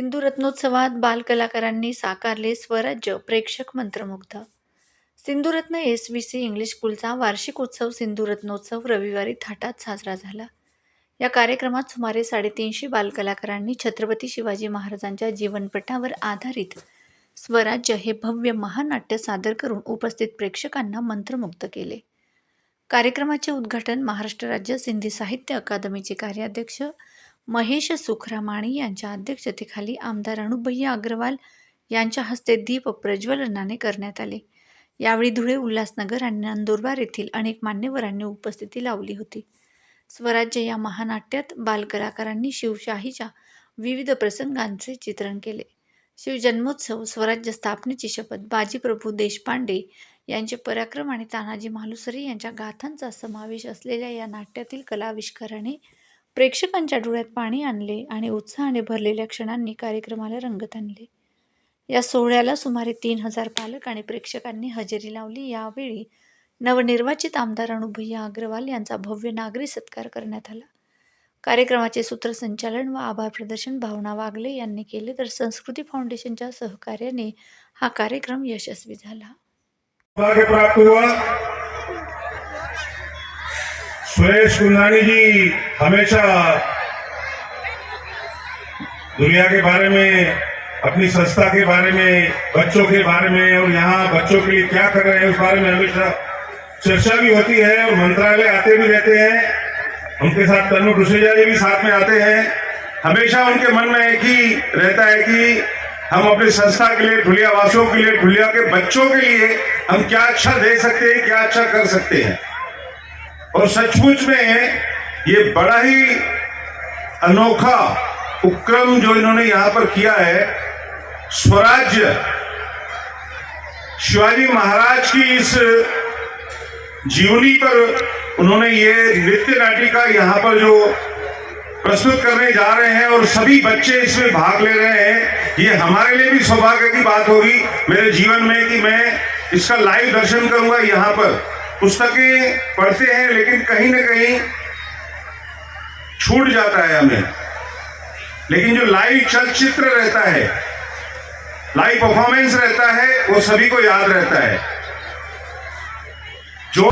सिंधू रत्नोत्सवात बालकलाकारांनी साकारले स्वराज्य प्रेक्षक मंत्रमुग्ध. Sindhuratna S V C English स्कूलचा वार्षिक उत्सव सिंधुरत्नोत्सव रविवारी थाटात साजरा झाला. या कार्यक्रमात सुमारे साडेतीनशे बालकलाकारांनी छत्रपती शिवाजी महाराजांच्या जीवनपटावर आधारित स्वराज्य हे भव्य महानाट्य सादर करून उपस्थित प्रेक्षकांना मंत्रमुग्ध केले. कार्यक्रमाचे उद्घाटन महाराष्ट्र राज्य सिंधी साहित्य अकादमीचे कार्याध्यक्ष महेश सुखरामाणी यांच्या अध्यक्षतेखाली आमदार अनुभय्या अग्रवाल यांच्या हस्ते दीप प्रज्वलनाने करण्यात आले. यावेळी धुळे उल्हासनगर आणि नंदुरबार येथील अनेक मान्यवरांनी उपस्थिती लावली होती. स्वराज्य या महानाट्यात बालकलाकारांनी शिवशाहीच्या विविध प्रसंगांचे चित्रण केले. शिवजन्मोत्सव स्वराज्य स्थापनेची शपथ बाजीप्रभू देशपांडे यांचे पराक्रम आणि तानाजी मालुसरे यांच्या गाथांचा समावेश असलेल्या या नाट्यातील कलाविष्काराने प्रेक्षकांच्या डोळ्यात पाणी आणले आणि उत्साहाने भरलेल्या क्षणांनी कार्यक्रमाला रंगत आणले. या सोहळ्याला सुमारे तीन हजार पालक आणि प्रेक्षकांनी हजेरी लावली. यावेळी नवनिर्वाचित आमदार अनुभय्या अग्रवाल यांचा भव्य नागरी सत्कार करण्यात आला. कार्यक्रमाचे सूत्रसंचालन व आभार प्रदर्शन भावना वागले यांनी केले तर संस्कृती फाउंडेशनच्या सहकार्याने हा कार्यक्रम यशस्वी झाला. सुरेश कुंदानी जी हमेशा दुनिया के बारे में, अपनी संस्था के बारे में, बच्चों के बारे में, और यहाँ बच्चों के लिए क्या कर रहे हैं उस बारे में हमेशा चर्चा भी होती है और मंत्रालय आते भी रहते हैं। उनके साथ तनु डुसेजा जी भी साथ में आते हैं। हमेशा उनके मन में एक ही रहता है कि हम अपनी संस्था के लिए ढुलिया वासियों के लिए ढुलिया के बच्चों के लिए हम क्या अच्छा दे सकते हैं, क्या अच्छा कर सकते हैं। और सचमुच में ये बड़ा ही अनोखा उपक्रम जो इन्होंने यहाँ पर किया है, स्वराज्य। शिवाजी महाराज की इस जीवनी पर उन्होंने ये नृत्य नाटिका यहाँ पर जो प्रस्तुत करने जा रहे हैं और सभी बच्चे इसमें भाग ले रहे हैं, ये हमारे लिए भी सौभाग्य की बात होगी। मेरे जीवन में कि मैं इसका लाइव दर्शन करूँगा यहाँ पर। पुस्तकें पढ़ते हैं, लेकिन कहीं ना कहीं छूट जाता है हमें। लेकिन जो लाइव चलचित्र रहता है लाइव परफॉर्मेंस रहता है, वो सभी को याद रहता है। जो